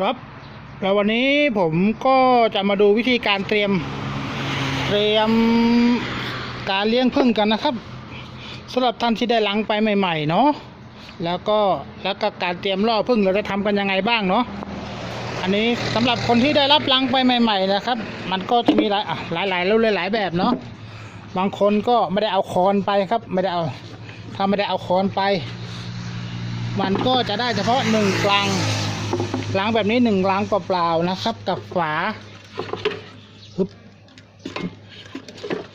ครับ แล้ววันนี้ผมก็จะมาดูวิธีการเตรียม เตรียมการเลี้ยงผึ้งกันนะครับสำหรับท่านที่ได้ลังไปใหม่ๆเนาะแล้วก็แล้วก็การเตรียมล่อผึ้งเราจะทำกันยังไงบ้างเนาะอันนี้สำหรับคนที่ได้รับลังไปใหม่ ๆ นะครับ มันก็จะมีหลายหลายๆแล้วหลายๆแบบเนาะบางคนก็ไม่ได้เอาคอนไปครับ ไม่ได้เอา ถ้าไม่ได้เอาคอนไป มันก็จะได้เฉพาะหนึ่งกลัง ล้างแบบนี้หนึ่งล้างเปล่าๆนะครับ กับฝาปึ๊บ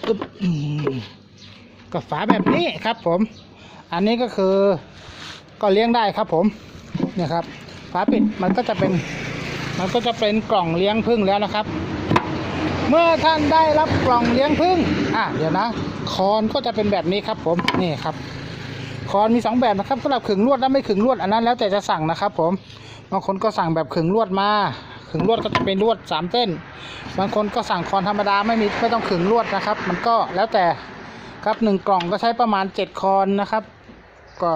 ปึ๊บกับฝาแบบนี้ครับผม อันนี้ก็คือก็เลี้ยงได้ครับผมเนี่ยครับ ฝาปิดมันก็จะเป็นมันก็จะเป็นกล่องเลี้ยงพึ่งแล้วนะครับ เมื่อท่านได้รับกล่องเลี้ยงพึ่งอะเดี๋ยวนะคอนก็จะเป็นแบบนี้ครับผมนี่ครับ คอนมีสองแบบนะครับสำหรับขึงลวดและไม่ขึงลวดอันนั้นแล้วแต่จะสั่งนะครับผม บางคนก็สั่งแบบขึงลวดมาขึงลวดก็จะเป็นลวดสามเส้น บางคนก็สั่งคอนธรรมดาไม่มีไม่ต้องขึงลวดนะครับ มันก็แล้วแต่ครับหนึ่งกล่องก็ใช้ประมาณเจ็ดคอนนะครับ ก็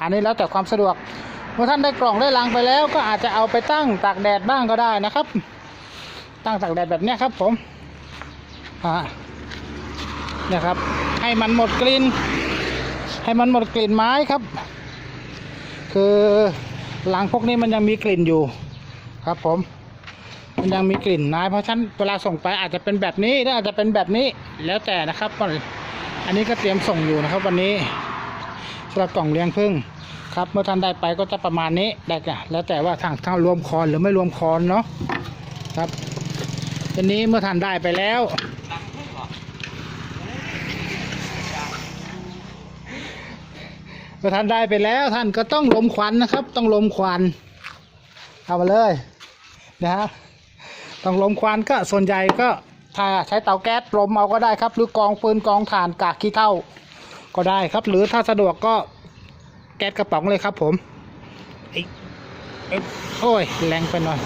อันนี้แล้วแต่ความสะดวกเมื่อท่านได้กล่องได้ลังไปแล้ว ก็อาจจะเอาไปตั้งตากแดดบ้างก็ได้นะครับ ตั้งตากแดดแบบนี้ครับผมอ่าเนี่ยครับ ให้มันหมดกลิ่นให้มันหมดกลิ่นไม้ครับ คือ หลังพวกนี้มันยังมีกลิ่นอยู่ ครับผม มันยังมีกลิ่นไม้เพราะฉะนั้นเวลาส่งไปอาจจะเป็นแบบนี้หรืออาจจะเป็นแบบนี้แล้วแต่นะครับอันนี้ก็เตรียมส่งอยู่นะครับ วันนี้สำหรับกล่องเลี้ยงพึ่งครับ เมื่อท่านได้ไปก็จะประมาณนี้ได้จ้ะแล้วแต่ว่าทางทางรวมคอนหรือไม่รวมคอนเนาะครับทีนี้เมื่อท่านได้ไปแล้ว เมื่อท่านได้ไปแล้วท่านก็ต้องลมควันนะครับ ต้องลมควันเอามาเลยนะฮะต้องลมควันก็ส่วนใหญ่ก็ถ้าใช้เตาแก๊สลมเอาก็ได้ครับ หรือกองฟืนกองถ่านกากขี้เท่าก็ได้ครับ หรือถ้าสะดวกก็แก๊สกระป๋องเลยครับผมโอ้ยแรงไปหน่อย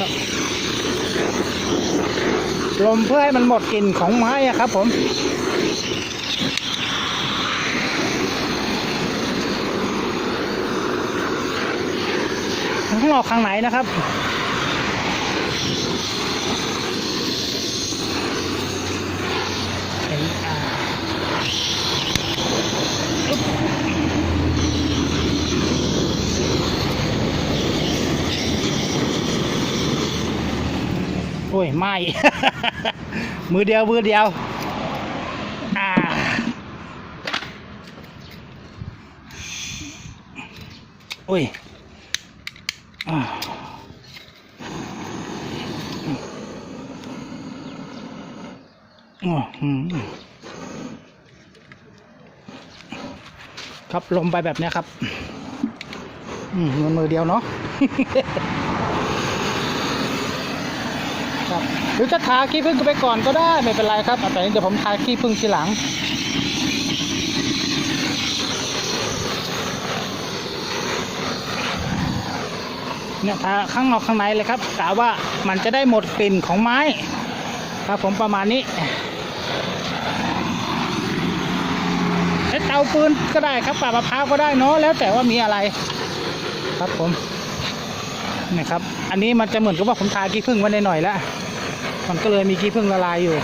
ครับ ลมเพื่อให้มันหมดกลิ่นของไม้อะครับ ผมทั้งข้างนอกข้างไหนนะครับ เห็น โอ้ย ไม่ มือเดียว มือเดียวอ่าโอ้ยอ่าครับลมไปแบบนี้ครับ อืมมือเดียวเนาะ ครับหรือจะทาขี้ผึ้งไปก่อนก็ได้ไม่เป็นไรครับแต่เดี๋ยวผมทาขี้ผึ้งทีหลังเนี่ยทาข้างนอกข้างในเลยครับกะว่ามันจะได้หมดกลิ่นของไม้ครับผมประมาณนี้ใช้เตาปืนก็ได้ครับป่ามะพร้าวก็ได้เนาะแล้วแต่ว่ามีอะไรครับผม นี่ครับ อันนี้มันจะเหมือนกับว่าผมทาขี้ผึ้งไว้ในหน่อยๆแล้ว มันก็เลยมีขี้ผึ้งละลายอยู่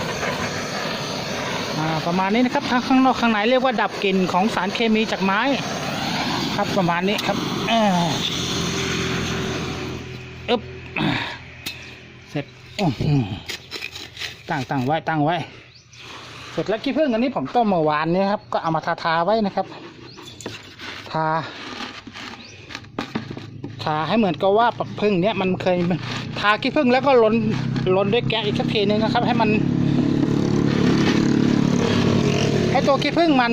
ประมาณนี้นะครับทั้งข้างนอกข้างในเรียกว่าดับกลิ่นของสารเคมีจากไม้ ครับประมาณนี้ครับเอ๊บเสร็จตั้งตั้งไว้ตั้งไว้ เสร็จแล้วขี้ผึ้งอันนี้ผมต้มเมื่อวานนี้ครับ ก็เอามาทาทาไว้นะครับ ทา ทาให้เหมือนกับว่าปักพึ่งเนี้ยมันเคยทาขี้ผึ้งแล้วก็ลนลนด้วยแก๊สอีกสักทีนึงนะครับ ให้มัน ให้ตัวขี้ผึ้งมัน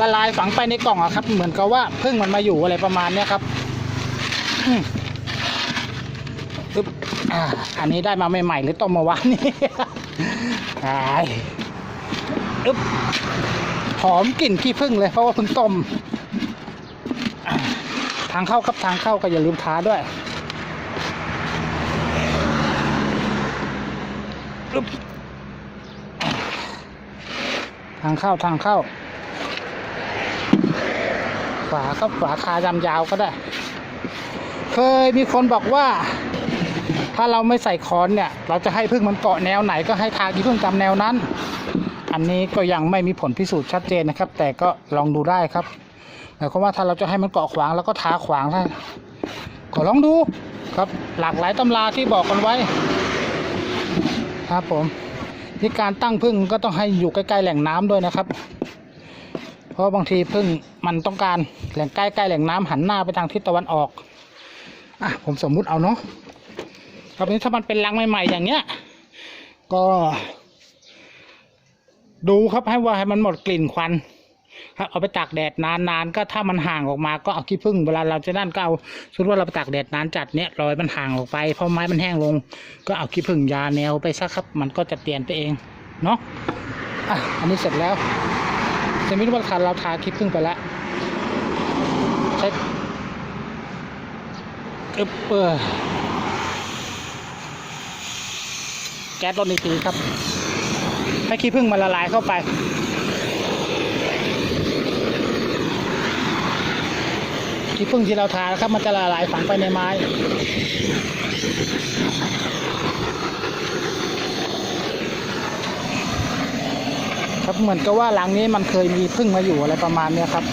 ละลายฝังไปในกล่องอะครับ เหมือนกับว่าผึ้งมันมาอยู่อะไรประมาณเนี้ยครับอืมอึ๊บอ่าอันนี้ได้มาใหม่ๆหรือต้มมื่อวานนี้ตายอึ๊บหอมกลิ่นขี้ผึ้งเลยเพราะว่าเพิ่งต้มางเข้าครับทางเข้าก็อย่าลืมทาด้วยอึ๊บทางเข้าทางเข้า ฝาก็ฝาคายำยาวก็ได้ เคยมีคนบอกว่า ถ้าเราไม่ใส่คอนเนี่ย เราจะให้พึ่งมันเกาะแนวไหนก็ให้ทากี่พึ่งตามแนวนั้น อันนี้ก็ยังไม่มีผลพิสูจน์ชัดเจนนะครับ แต่ก็ลองดูได้ครับ หมายความว่าถ้าเราจะให้มันเกาะขวางแล้วก็ทาขวางได้ก็ลองดูครับ หลากหลายตำราที่บอกกันไว้ ครับผมที่การตั้งพึ่งก็ต้องให้อยู่ใกล้ๆแหล่งน้ำด้วยนะครับ เพราะบางทีพึ่งมันต้องการแหล่งใกล้ๆแหล่งน้ำหันหน้าไปทางทิศตะวันออกอะผมสมมุติเอาเนาะครับนี้ถ้ามันเป็นรังใหม่ๆอย่างเงี้ย ก็ ดูครับให้ว่าให้มันหมดกลิ่นควัน ครับเอาไปตากแดดนานๆก็ถ้ามันห่างออกมาก็เอาขี้ผึ้งเวลาเราจะนั่นก็เอาสมมติว่าเราไปตากแดดนานจัดเนี้ยรอยมันห่างออกไปเพราะไม้มันแห้งลง ก็เอาขี้ผึ้งยาแนวไปซะครับ มันก็จะเตียนไปเองเนาะอะอันนี้เสร็จแล้วสมมติว่าเราทาขี้ผึ้งไปแล้วใช้อึบเออแก๊สลดอีกทีครับให้ขี้ผึ้งมันละลายเข้าไป ขี้ผึ้งที่เราทานะครับ มันจะละลายฝังไปในไม้ครับเหมือนกับว่าหลังนี้มันเคยมีผึ้งมาอยู่อะไรประมาณเนี้ยครับ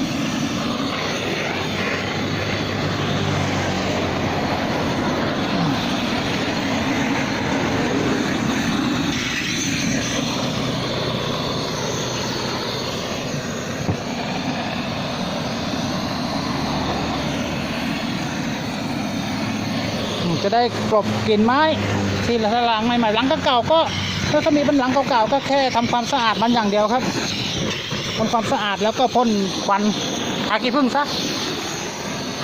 จะได้กลบกลิ่นไม้ที่เราล้างใหม่ๆหลังเก่าๆก็ถ้าเขามีเป็นหลังเก่าๆก็แค่ทำความสะอาดมันอย่างเดียวครับทำความสะอาดแล้วก็พ่นควันทาขี้ผึ้งซะ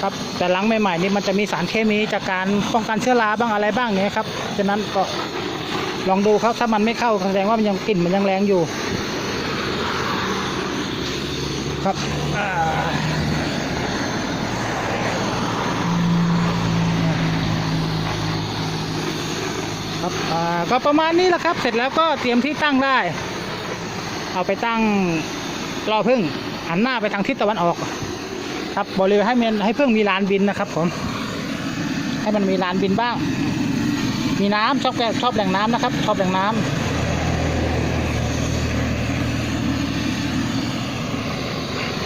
ครับแต่หลังใหม่ๆนี่มันจะมีสารเคมีจากการป้องกันเชื้อราบ้างอะไรบ้างเนี่ยครับฉะนั้นก็ลองดูครับถ้ามันไม่เข้าแสดงว่ามันยังกลิ่นมันยังแรงอยู่ ครับ ครับก็ประมาณนี้แหละครับ เสร็จแล้วก็เตรียมที่ตั้งได้ เอาไปตั้งรอพึ่งหันหน้าไปทางทิศตะวันออก ครับบริเวณให้มันให้พึ่งมีลานบินนะครับ ผม ให้มันมีลานบินบ้าง มีน้ำชอบแชอบแหล่งน้ำนะครับ ชอบแหล่งน้ำ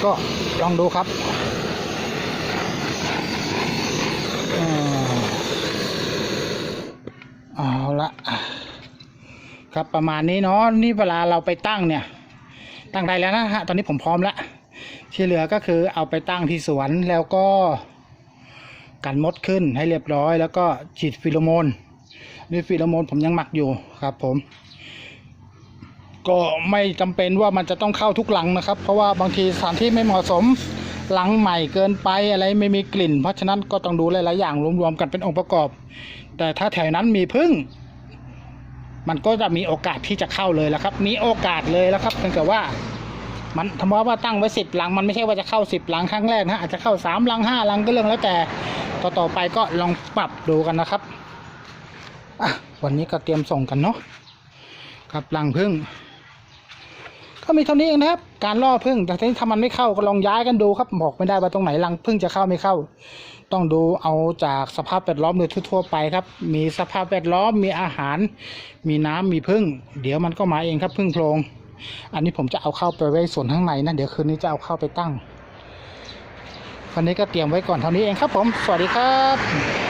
ก็ลองดูครับอ่า เอาละ ครับประมาณนี้เนาะนี่เวลาเราไปตั้งเนี่ย ตั้งได้แล้วนะฮะตอนนี้ผมพร้อมแล้วที่เหลือก็คือเอาไปตั้งที่สวนแล้วก็กันมดขึ้นให้เรียบร้อย แล้วก็ฉีดฟิโลโมนนี่ฟิโลโมนผมยังหมักอยู่ครับ ผม ก็ไม่จำเป็นว่ามันจะต้องเข้าทุกหลังนะครับ เพราะว่าบางทีสถานที่ไม่เหมาะสมหลังใหม่เกินไปอะไรไม่มีกลิ่น เพราะฉะนั้นก็ต้องดูหลายๆอย่างรวมๆกันเป็นองค์ประกอบ แต่ถ้าแถวนั้นมีพึ่ง มันก็จะมีโอกาสที่จะเข้าเลยแล้วครับ มีโอกาสเลยแล้วครับเพียงแต่ว่า มันทำว่าตั้งไว้สิบหลัง มันไม่ใช่ว่าจะเข้าสิบหลังครั้งแรกนะอาจจะเข้าสามหลังห้าหลังก็เรื่องแล้วแต่ต่อต่อไปก็ลองปรับดูกันนะครับอะวันนี้ก็เตรียมส่งกันเนาะกับหลังพึ่ง ก็มีเท่านี้เองนะครับ การล่อพึ่งแต่ทีนี้ถ้ามันไม่เข้าก็ลองย้ายกันดูครับบอกไม่ได้ว่าตรงไหนรังพึ่งจะเข้าไม่เข้า ต้องดูเอาจากสภาพแวดล้อมโดยทั่วไปครับ มีสภาพแวดล้อมมีอาหาร มีน้ำมีพึ่ง เดี๋ยวมันก็มาเองครับพึ่งโพรงอันนี้ผมจะเอาเข้าไปไว้ส่วนข้างในนะเดี๋ยวคืนนี้จะเอาเข้าไปตั้งวันนี้ก็เตรียมไว้ก่อนเท่านี้เองครับผม สวัสดีครับ